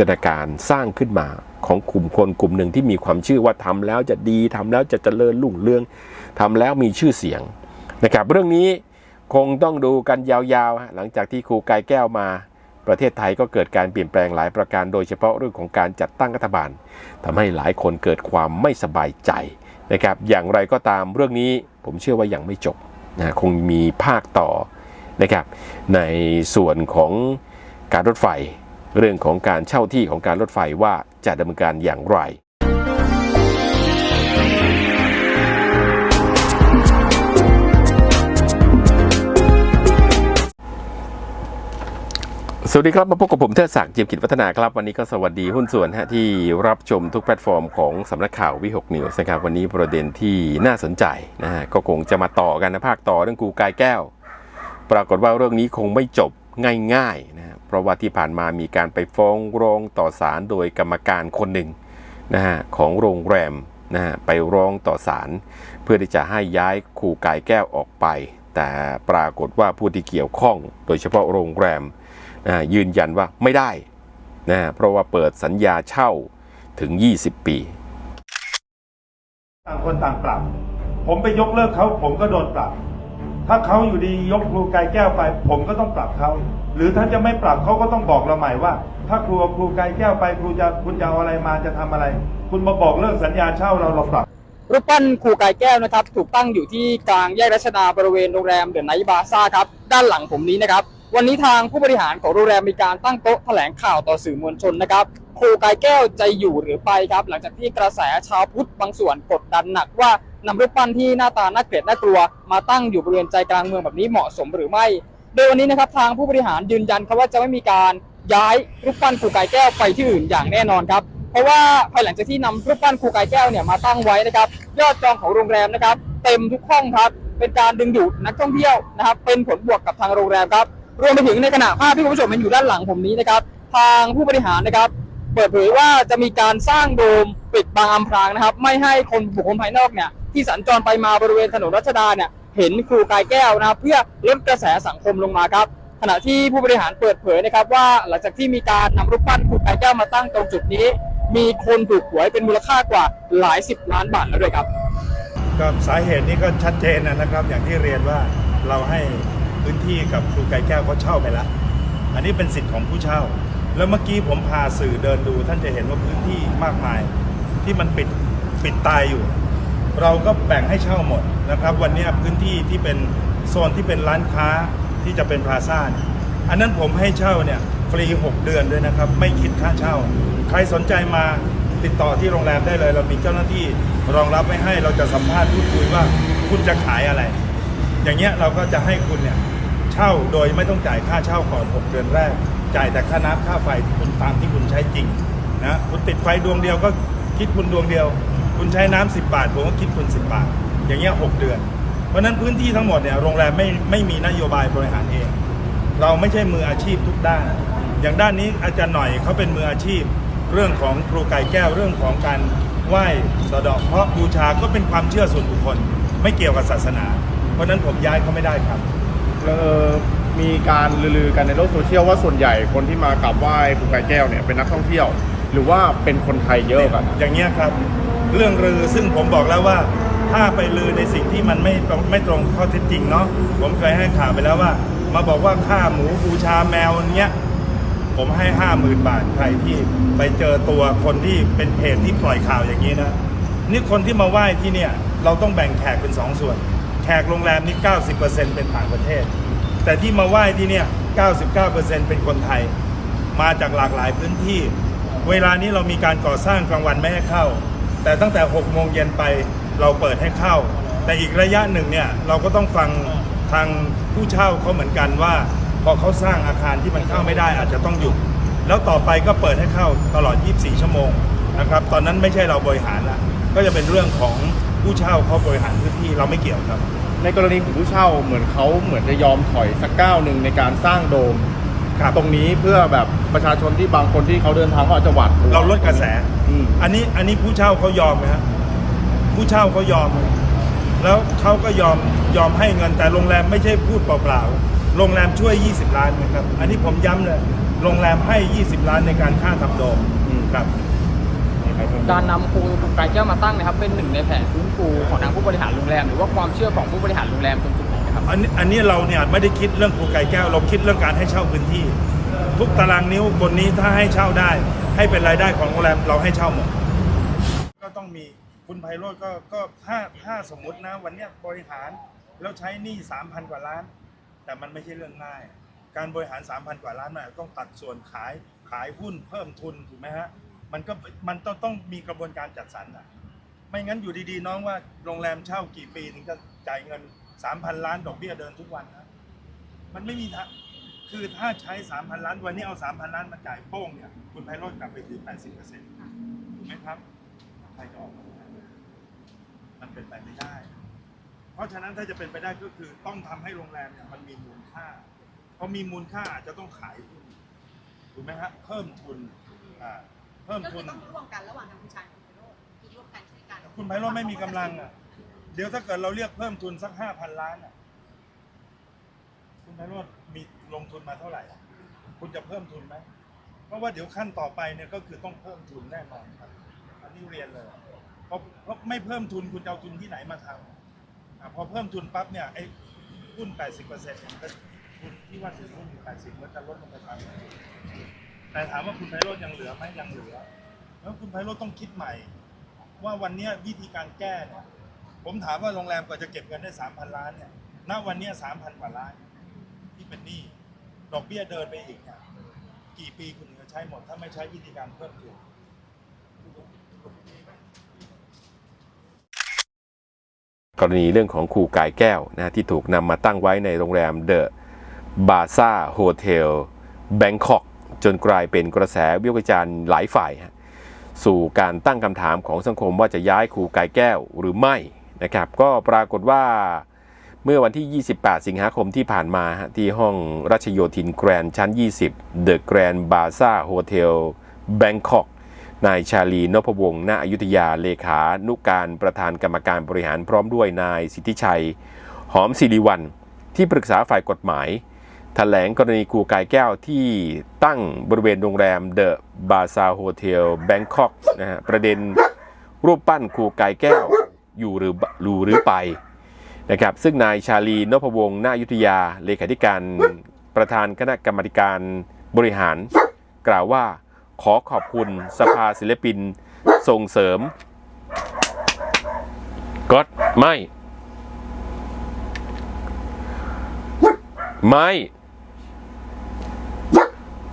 ตนาการสร้างขึ้นมาของกลุ่มคนกลุ่มหนึ่งที่มีความเชื่อว่าทำแล้วจะดีทำแล้วจะเจริญรุ่งเรืองทำแล้วมีชื่อเสียงนะครับเรื่องนี้คงต้องดูกันยาวๆ หลังจากที่ครูกายแก้วมา ประเทศไทยก็เกิดการเปลี่ยนแปลงหลายประการ โดยเฉพาะเรื่องของการจัดตั้งรัฐบาลทำให้หลายคนเกิดความไม่สบายใจนะครับอย่างไรก็ตามเรื่องนี้ผมเชื่อว่ายังไม่จบนะคงมีภาคต่อนะครับในส่วนของการรถไฟ เรื่องของการเช่าที่ของการรถไฟว่าจะดำเนินการอย่างไรสวัสดีครับ มาพบกับผมเทิดศักดิ์เจียมกิจวัฒนาครับ วันนี้ก็สวัสดีหุ้นส่วนฮะที่รับชมทุกแพลตฟอร์มของสำนักข่าววิหกนิวส์นะครับ วันนี้ประเด็นที่น่าสนใจนะฮะก็คงจะมาต่อกันนะภาคต่อเรื่องกูกายแก้ว ปรากฏว่าเรื่องนี้คงไม่จบง่ายๆนะฮะ เพราะว่าที่ผ่านมามีการไปฟ้องร้องต่อศาลโดยกรรมการคนหนึ่งนะฮะของโรงแรมนะฮะไปร้องต่อศาลเพื่อที่จะให้ย้ายครูกายแก้วออกไป แต่ปรากฏว่าผู้ที่เกี่ยวข้อง โดยเฉพาะโรงแรมนะยืนยันว่าไม่ได้นะฮะเพราะว่าเปิดสัญญาเช่าถึง 20 ปี ต่างคนต่างปรับ ผมไปยกเลิกเขาผมก็โดนปรับ ถ้าเขาอยู่ดียกครูกายแก้วไป ผมก็ต้องปรับเขาหรือถ้าจะไม่ปรับเขาก็ต้องบอกเราใหม่ว่า ถ้าครูครูกายแก้วไปครูจะคุณจะเอาอะไรมาจะทำอะไร คุณมาบอกเลิกสัญญาเช่าเราเราปรับรูปปั้นครูกายแก้วนะครับ ถูกตั้งอยู่ที่กลางแยกรัชดาบริเวณโรงแรมเดอะไนท์บาซ่าครับด้านหลังผมนี้นะครับ วันนี้ทางผู้บริหารของโรงแรมมีการตั้งโต๊ะแถลงข่าวต่อสื่อมวลชนนะครับครูกายแก้วจะอยู่หรือไปครับ หลังจากที่กระแสชาวพุทธบางส่วนกดดันหนักว่า นำรูปปั้นที่หน้าตาน่าเกลียดน่ากลัว มาตั้งอยู่บริเวณใจกลางเมืองแบบนี้เหมาะสมหรือไม่ โดยวันนี้นะครับทางผู้บริหารยืนยันครับว่าจะไม่มีการย้ายรูปปั้นครูกายแก้วไปที่อื่นอย่างแน่นอนครับเพราะว่าภายหลังจากที่นำรูปปั้นครูกายแก้วเนี่ยมาตั้งไว้นะครับยอดจองของโรงแรมนะครับ เต็มทุกห้องครับเป็นการดึงดูดนักท่องเที่ยวนะครับ เป็นผลบวกกับทางโรงแรมครับรวมไปถึงในขณะภาพที่คุณผู้ชมเห็นอยู่ด้านหลังผมนี้นะครับ ทางผู้บริหารนะครับ เปิดเผยว่าจะมีการสร้างโดมปิดบังอำพรางนะครับ ไม่ให้คนบุคคลภายนอกเนี่ย ที่สัญจรไปมาบริเวณถนนรัชดาเนี่ยเห็นครูกายแก้วนะครับเพื่อลดกระแสสังคมลงมาครับ ขณะที่ผู้บริหารเปิดเผยนะครับว่าหลังจากที่มีการนำรูปปั้นครูกายแก้วมาตั้งตรงจุดนี้ มีคนถูกหวยเป็นมูลค่ากว่าหลายสิบล้านบาทแล้วด้วยครับก็สาเหตุนี้ก็ชัดเจนนะครับ อย่างที่เรียนว่าเราให้พื้นที่กับครูไก่แก้วเขาเช่าไปแล้วอันนี้เป็นสิทธิ์ของผู้เช่า แล้วเมื่อกี้ผมพาสื่อเดินดู ท่านจะเห็นว่าพื้นที่มากมาย ที่มันปิดปิดตายอยู่ เราก็แบ่งให้เช่าหมดนะครับ วันนี้พื้นที่ที่เป็นโซนที่เป็นร้านค้าที่จะเป็นพลาซ่าอันนั้นผมให้เช่าเนี่ยฟรี 6 เดือนด้วยนะครับ ไม่คิดค่าเช่า ใครสนใจมาติดต่อที่โรงแรมได้เลย เรามีเจ้าหน้าที่รองรับไว้ให้เราจะสัมภาษณ์พูดคุยว่าคุณจะขายอะไร อย่างเงี้ยเราก็จะให้คุณเนี่ยเช่าโดยไม่ต้องจ่ายค่าเช่าก่อน 6 เดือนแรก จ่ายแต่ค่าน้ำค่าไฟที่คุณตามที่คุณใช้จริงนะคุณติดไฟดวงเดียวก็คิดคุณดวงเดียว คุณใช้น้ำ10บาทผมก็คิดคุณ10บาท อย่างเงี้ย6เดือน เพราะฉะนั้นพื้นที่ทั้งหมดเนี่ยโรงแรมไม่ไม่มีนโยบายบริหารเอง เราไม่ใช่มืออาชีพทุกด้าน อย่างด้านนี้อาจารย์หน่อยเขาเป็นมืออาชีพ เรื่องของครูไก่แก้วเรื่องของการไหว้สะเดอกเพราะห์บูชาก็เป็นความเชื่อส่วนบุคคล ไม่เกี่ยวกับศาสนา เพราะฉะนั้นผมย้ายเขาไม่ได้ครับ เออมีการลือๆกันในโลกโซเชียลว่าส่วนใหญ่คนที่มากราบไหว้ครูกายแก้วเนี่ยเป็นนักท่องเที่ยว หรือว่าเป็นคนไทยเยอะกัน อย่างเงี้ยครับ เรื่องลือซึ่งผมบอกแล้วว่า ถ้าไปลือในสิ่งที่มันไม่ตรงไม่ตรงข้อเท็จจริงเนาะผมเคยให้ข่าวไปแล้วว่า มาบอกว่าค่าหมูบูชาแมวเนี้ยผมให้ห้าหมื่นบาทใครที่ไปเจอตัวคนที่เป็นเพจที่ปล่อยข่าวอย่างนี้นะนี่คนที่มาไหว้ที่เนี่ยเราต้องแบ่งแขกเป็นสองส่วน แขกโรงแรมนี่ 90%เป็นต่างประเทศ แต่ที่มาไหว้ที่เนี่ย 99%เป็นคนไทย มาจากหลากหลายพื้นที่ เวลานี้เรามีการก่อสร้างกลางวันไม่ให้เข้า แต่ตั้งแต่6โมงเย็นไปเราเปิดให้เข้า แต่อีกระยะหนึ่งเนี่ยเราก็ต้องฟังทางผู้เช่าเขาเหมือนกันว่า พอเขาสร้างอาคารที่มันเข้าไม่ได้อาจจะต้องหยุด แล้วต่อไปก็เปิดให้เข้าตลอด 24 ชั่วโมงนะครับตอนนั้นไม่ใช่เราบริหารละก็จะเป็นเรื่องของผู้เช่าเขาบริหารพื้นที่เราไม่เกี่ยวครับ ในกรณีของผู้เช่าเหมือนเขาเหมือนจะยอมถอยสักก้าวหนึ่งในการสร้างโดม ครับ ตรงนี้เพื่อแบบประชาชนที่บางคนที่เขาเดินทางเขาอาจจะหวาดกลัว เราลดกระแส อืม อันนี้อันนี้ผู้เช่าเขายอมไหมฮะผู้เช่าเขายอมไหมแล้วเขาก็ยอมยอมให้เงินแต่โรงแรมไม่ใช่พูดเปล่าๆโรงแรมช่วย 20 ล้านนะครับ อันนี้ผมย้ำเลยโรงแรมให้ 20 ล้านในการค่าทำโดมอืม ครับมีใครเพิ่มการนำครูไกรแก้วมาตั้งนะครับเป็นหนึ่งในแผนฟื้นฟูของทางผู้บริหารโรงแรม หรือว่าความเชื่อของผู้บริหารโรงแรมตรงจุดไห นะครับอันนี้อันนี้เราเนี่ยไม่ได้คิดเรื่องครูไก่แก้ว เราคิดเรื่องการให้เช่าพื้นที่ ทุกตารางนิ้วบนนี้ถ้าให้เช่าได้ ให้เป็นรายได้ของโรงแรมเราให้เช่าหมดก็ต้องมีคุณไพโรจน์ก็ก็ถ้าถ้าสมมตินะ วันเนี้ยบริหารแล้วใช้หนี้สามพันกว่าล้าน แต่มันไม่ใช่เรื่องง่าย การบริหารสามพันกว่าล้านมันอาจจะต้องตัดส่วนขายขายหุ้นเพิ่มทุนถูกไหมฮะมันก็มันต้องต้องมีกระบวนการจัดสรรอะไม่งั้นอยู่ดีๆ น้องว่าโรงแรมเช่ากี่ปีถึงจะจ่ายเงิน สามพันล้านดอกเบี้ยเดินทุกวันนะมันไม่มีทางคือถ้าใช้สามพันล้านวันนี้เอาสามพันล้านมาจ่ายโป้งเนี่ยคุณไพโรจน์กลับไปถือแปดสิบเปอร์เซ็นต์ถูกไหมครับใครจะออกมามันเป็นไปไม่ได้ เพราะฉะนั้นถ้าจะเป็นไปได้ก็คือต้องทำให้โรงแรมเนี่ยมันมีมูลค่าพอมีมูลค่าอาจจะต้องขายหุ้นถูกไหมฮะเพิ่มทุนอ่าเพิ่มก็ทุคือนต้องร่วมกันระหว่างกัมพูชากับคุณไพโรจน์คือร่วมกันช่วยกันคุณไพโรจน์ไม่มีกำลังอะ เดี๋ยวถ้าเกิดเราเรียกเพิ่มทุนสักห้าพันล้านอะคุณไพโรจน์มีลงทุนมาเท่าไหร่อะคุณจะเพิ่มทุนไหมเพราะว่าเดี๋ยวขั้นต่อไปเนี่ยก็คือต้องเพิ่มทุนแน่นอนครับ อันนี้เรียนเลยเพราะเพราะไม่เพิ่มทุนคุณจะเอาทุนที่ไหนมาทำอะพอเพิ่มทุนปั๊บเนี่ยไอ้หุ้น80เปอร์เซ็นต์เนี่ยก็ทุนที่ว่าถือหุ้นอยู่80มันจะลดลงไปทางแต่ถามว่าคุณไพโรจน์ยังเหลือไหมยังเหลือ แล้วคุณไพโรจน์ต้องคิดใหม่ ว่าวันเนี้ยวิธีการแก้เนี่ย ผมถามว่าโรงแรมกว่าจะเก็บเงินได้สามพันล้านเนี่ย ณ วันเนี้สามพันกว่าล้าน ที่เป็นหนี้ ดอกเบี้ยเดินไปอีกเนี่ยกี่ปีคุณถึงจะใช้หมด ถ้าไม่ใช้วิธีการเพิ่มทุนกรณีเรื่องของครูกายแก้วนะที่ถูกนำมาตั้งไว้ในโรงแรมเดอะบาซ่าโฮเทลแบงคอกจนกลายเป็นกระแสวิพากษ์วิจารณ์หลายฝ่าย สู่การตั้งคำถามของสังคมว่าจะย้ายครูกายแก้วหรือไม่ นะครับ ก็ปรากฏว่าเมื่อวันที่ 28 สิงหาคมที่ผ่านมาที่ห้องรัชโยธินแกรนด์ชั้น 20 The Grand Baza Hotel Bangkok นายชาลีนพวงศ์ณอยุธยาเลขานุการประธานกรรมการบริหารพร้อมด้วยนายสิทธิชัย หอมศิริวัลที่ปรึกษาฝ่ายกฎหมายแถลงกรณีครูกายแก้วที่ตั้งบริเวณโรงแรมเดอะบาซาโฮเทลแบงคอกนะฮะประเด็นรูปปั้นครูกายแก้ว อยู่หรือรูหรือไปนะครับซึ่งนายชาลีนพวงศ์ณอยุทธยาเลขาธิการประธานคณะกรรมการบริหาร กล่าวว่าขอขอบคุณสภาศิลปินส่งเสริมก็ไม่ ไม่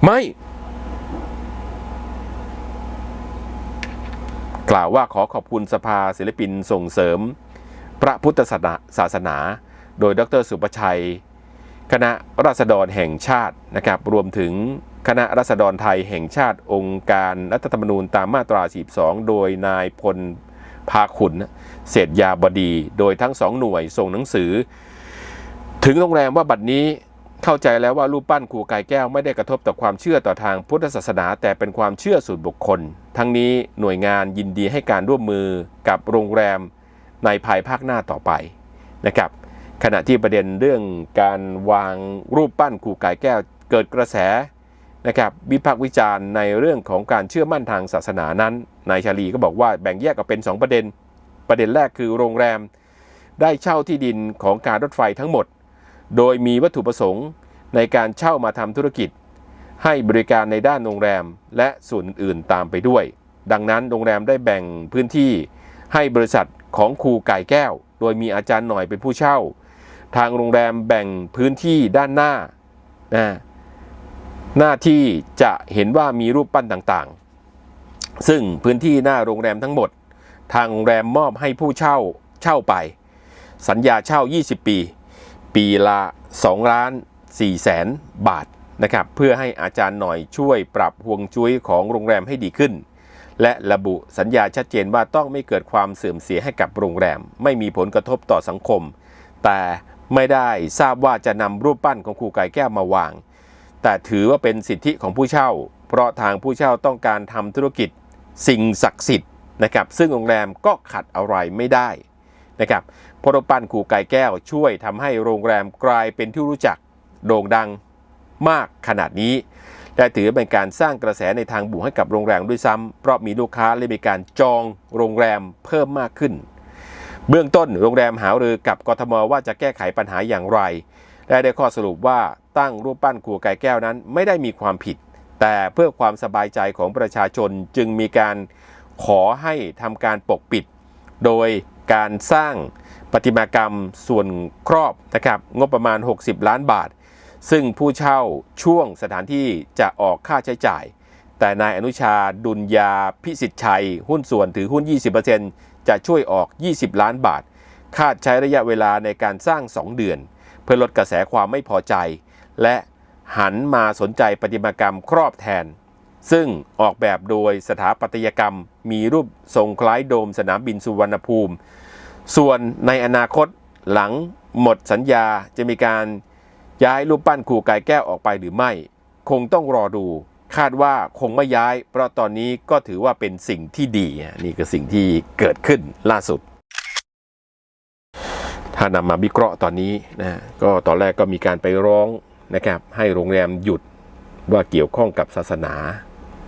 ไม่ กล่าวว่าขอขอบคุณสภาศิลปินส่งเสริม พระพุทธศาสนาศาสนา โดยดรสุประชัย คณะราษฎรแห่งชาตินะครับรวมถึงคณะราษฎรไทยแห่งชาติองค์การรัฐธรรมนูญตามมาตรา 42 โดยนายพลพาขุนเศษยาบดี โดยทั้งสองหน่วยส่งหนังสือ ถึงโรงแรมว่าบัดนี้ เข้าใจแล้วว่ารูปปั้นครูกายแก้วไม่ได้กระทบต่อความเชื่อต่อทางพุทธศาสนา แต่เป็นความเชื่อส่วนบุคคล ทั้งนี้หน่วยงานยินดีให้การร่วมมือกับโรงแรมในภายภาคหน้าต่อไปนะครับ ขณะที่ประเด็นเรื่องการวางรูปปั้นครูกายแก้วเกิดกระแสนะครับวิพากษ์วิจารณ์ในเรื่องของการเชื่อมั่นทางศาสนานั้นนายชาลีก็บอกว่าแบ่งแยกออกเป็น 2 ประเด็น ประเด็นแรกคือโรงแรมได้เช่าที่ดินของการรถไฟทั้งหมด โดยมีวัตถุประสงค์ในการเช่ามาทำธุรกิจ ให้บริการในด้านโรงแรมและส่วนอื่นๆตามไปด้วย ดังนั้นโรงแรมได้แบ่งพื้นที่ให้บริษัทของครูไก่แก้ว โดยมีอาจารย์หน่อยเป็นผู้เช่า ทางโรงแรมแบ่งพื้นที่ด้านหน้านะหน้าที่จะเห็นว่ามีรูปปั้นต่างๆ ซึ่งพื้นที่หน้าโรงแรมทั้งหมด ทางโรงแรมมอบให้ผู้เช่าเช่าไป สัญญาเช่า 20 ปี ปีละ2ล้าน4แสนบาทนะครับเพื่อให้อาจารย์หน่อยช่วยปรับห่วงจุ้ยของโรงแรมให้ดีขึ้น และระบุสัญญาชัดเจนว่าต้องไม่เกิดความเสื่อมเสียให้กับโรงแรม ไม่มีผลกระทบต่อสังคม แต่ไม่ได้ทราบว่าจะนำรูปปั้นของครูกายแก้วมาวาง แต่ถือว่าเป็นสิทธิของผู้เช่า เพราะทางผู้เช่าต้องการทำธุรกิจสิ่งศักดิ์สิทธิ์นะครับซึ่งโรงแรมก็ขัดอะไรไม่ได้นะครับ พระรูปปั้นครูกายแก้วช่วยทำให้โรงแรมกลายเป็นที่รู้จักโด่งดังมากขนาดนี้ และถือเป็นการสร้างกระแสในทางบวกให้กับโรงแรมด้วยซ้ำเพราะมีลูกค้าและมีการจองโรงแรมเพิ่มมากขึ้น เบื้องต้นโรงแรมหารือกับกทมว่าจะแก้ไขปัญหาอย่างไร และได้ข้อสรุปว่าตั้งรูปปั้นครูไก่แก้วนั้นไม่ได้มีความผิด แต่เพื่อความสบายใจของประชาชนจึงมีการขอให้ทำการปกปิด โดย การสร้างประติมากรรมส่วนครอบนะครับงบประมาณ 60 ล้านบาท ซึ่งผู้เช่าช่วงสถานที่จะออกค่าใช้จ่าย แต่นายอนุชาดุลยาพิสิทธิ์ชัย หุ้นส่วนถือหุ้น 20%จะช่วยออก 20 ล้านบาท คาดใช้ระยะเวลาในการสร้าง 2 เดือน เพื่อลดกระแสความไม่พอใจ และหันมาสนใจประติมากรรมครอบแทน ซึ่งออกแบบโดยสถาปัตยกรรม มีรูปทรงคล้ายโดมสนามบินสุวรรณภูมิ ส่วนในอนาคตหลังหมดสัญญาจะมีการย้ายรูปปั้นครูกายแก้วออกไปหรือไม่ คงต้องรอดู คาดว่าคงไม่ย้าย เพราะตอนนี้ก็ถือว่าเป็นสิ่งที่ดีนี่คือสิ่งที่เกิดขึ้นล่าสุด ถ้านำมาวิเคราะห์ตอนนี้นะก็ตอนแรกก็มีการไปร้องนะครับให้โรงแรมหยุดว่าเกี่ยวข้องกับศาสนา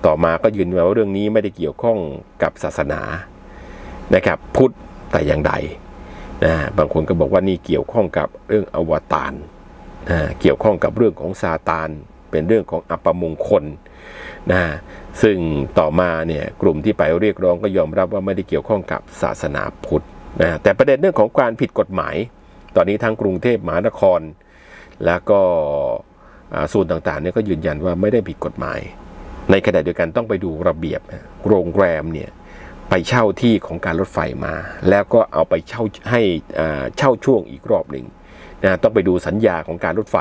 ต่อมาก็ยืนยันว่าเรื่องนี้ไม่ได้เกี่ยวข้องกับศาสนานะครับ พุทธแต่อย่างใดนะบางคนก็บอกว่านี่เกี่ยวข้องกับเรื่องอวตารนะเกี่ยวข้องกับเรื่องของซาตานเป็นเรื่องของอัปมงคลนะซึ่งต่อมาเนี่ยกลุ่มที่ไปเรียกร้องก็ยอมรับว่าไม่ได้เกี่ยวข้องกับศาสนาพุทธนะแต่ประเด็นเรื่องของการผิดกฎหมาย ตอนนี้ทั้งกรุงเทพมหานคร แล้วก็ส่วนต่างๆเนี่ยก็ยืนยันว่าไม่ได้ผิดกฎหมาย ในขณะเดียวกันต้องไปดูระเบียบโรงแรมเนี่ยไปเช่าที่ของการรถไฟมา แล้วก็เอาไปเช่าให้อ่าเช่าช่วงอีกรอบหนึ่งนะต้องไปดูสัญญาของการรถไฟ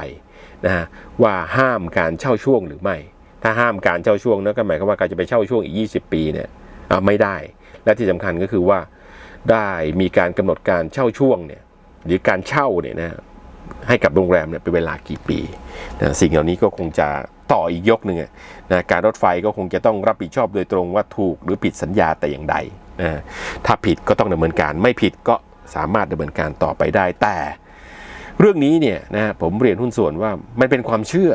นะฮะว่าห้ามการเช่าช่วงหรือไม่ ถ้าห้ามการเช่าช่วงนั่นก็หมายความว่าการจะไปเช่าช่วงอีก 20 ปีเนี่ยอ่าไม่ได้ และที่สำคัญก็คือว่าได้มีการกำหนดการเช่าช่วงเนี่ยหรือการเช่าเนี่ยนะให้กับโรงแรมเนี่ยเป็นเวลากี่ปีนะสิ่งเหล่านี้ก็คงจะ ต่ออีกยกหนึ่งนะการรถไฟก็คงจะต้องรับผิดชอบโดยตรงว่าถูกหรือผิดสัญญาแต่อย่างใดนะถ้าผิดก็ต้องดำเนินการไม่ผิดก็สามารถดำเนินการต่อไปได้แต่ เรื่องนี้เนี่ยนะผมเรียนหุ้นส่วนว่ามันเป็นความเชื่อ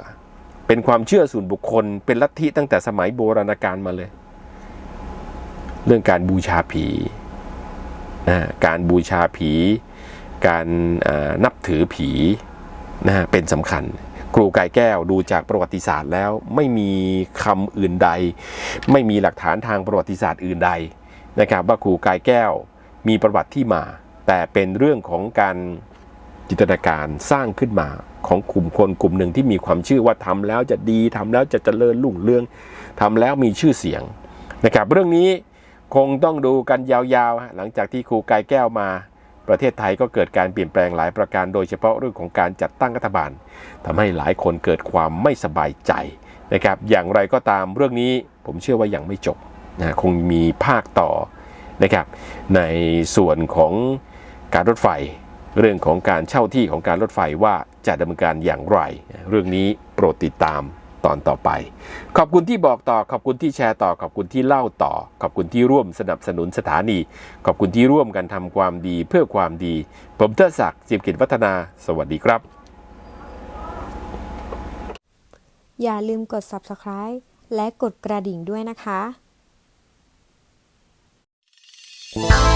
เป็นความเชื่อส่วนบุคคล เป็นลัทธิตั้งแต่สมัยโบราณกาลมาเลย เรื่องการบูชาผีนะการบูชาผี การนับถือผีนะเป็นสำคัญ ครูกายแก้วดูจากประวัติศาสตร์แล้วไม่มีคำอื่นใด ไม่มีหลักฐานทางประวัติศาสตร์อื่นใดนะครับว่าครูกายแก้วมีประวัติที่มา แต่เป็นเรื่องของการจินตนาการสร้างขึ้นมาของกลุ่มคนกลุ่มหนึ่งที่มีความเชื่อว่าทำแล้วจะดีทำแล้วจะเจริญรุ่งเรืองทำแล้วมีชื่อเสียงนะครับเรื่องนี้คงต้องดูกันยาวๆ หลังจากที่ครูกายแก้วมา ประเทศไทยก็เกิดการเปลี่ยนแปลงหลายประการโดยเฉพาะเรื่องของการจัดตั้งรัฐบาลทำให้หลายคนเกิดความไม่สบายใจนะครับ อย่างไรก็ตามเรื่องนี้ผมเชื่อว่ายังไม่จบนะคงมีภาคต่อนะครับ ในส่วนของการรถไฟ เรื่องของการเช่าที่ของการรถไฟว่าจะดำเนินการอย่างไร เรื่องนี้โปรดติดตาม ตอนต่อไป ขอบคุณที่บอกต่อ ขอบคุณที่แชร์ต่อ ขอบคุณที่เล่าต่อ ขอบคุณที่ร่วมสนับสนุนสถานี ขอบคุณที่ร่วมกันทำความดีเพื่อความดี ผมเทิดศักดิ์จิมกิจวัฒนา สวัสดีครับ อย่าลืมกด subscribe และกดกระดิ่งด้วยนะคะจะ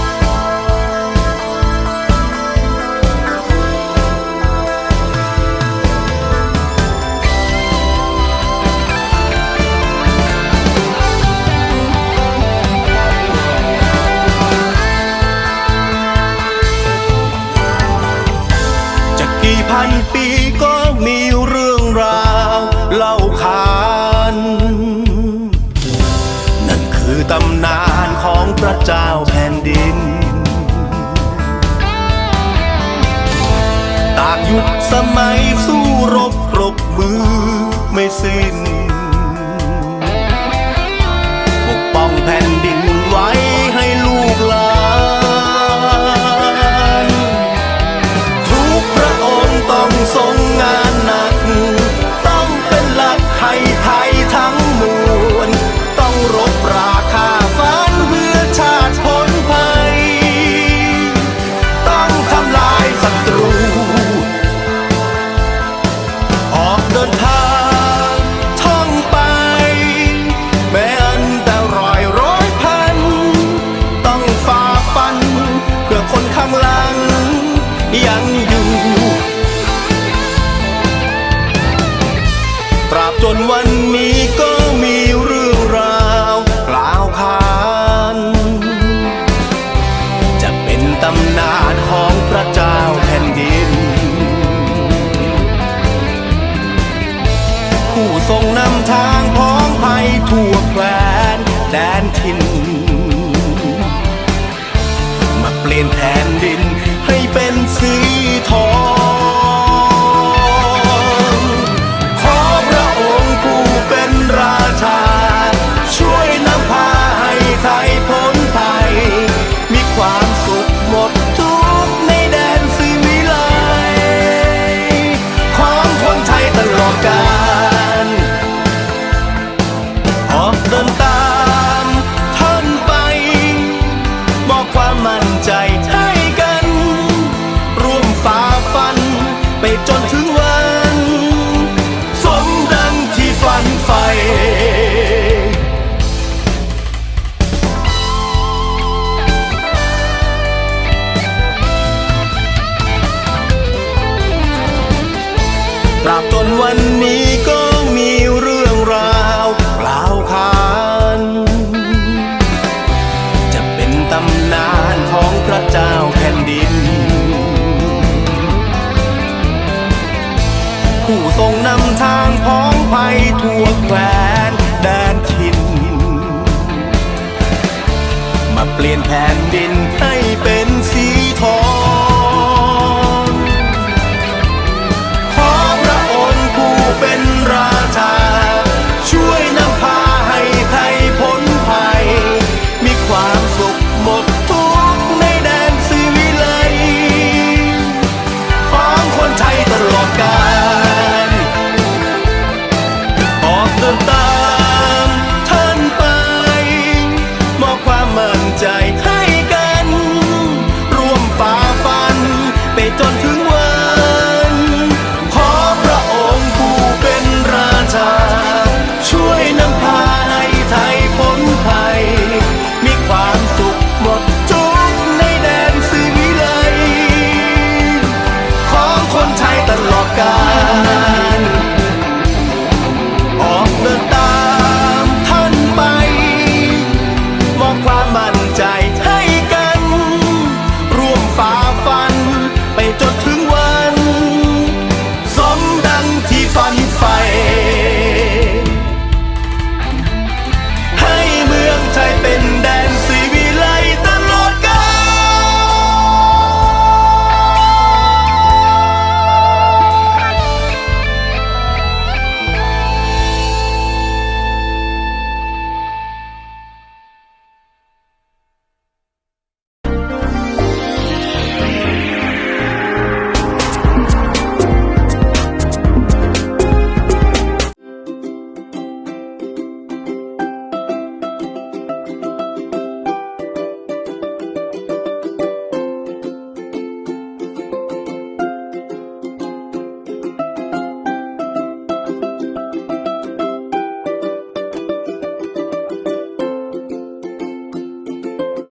กี่พันปีก็มีเรื่องราวเล่าขานนั่นคือตำนานของพระเจ้าแผ่นดินต่างยุคสมัยสู้รบปรบมือไม่สิ้น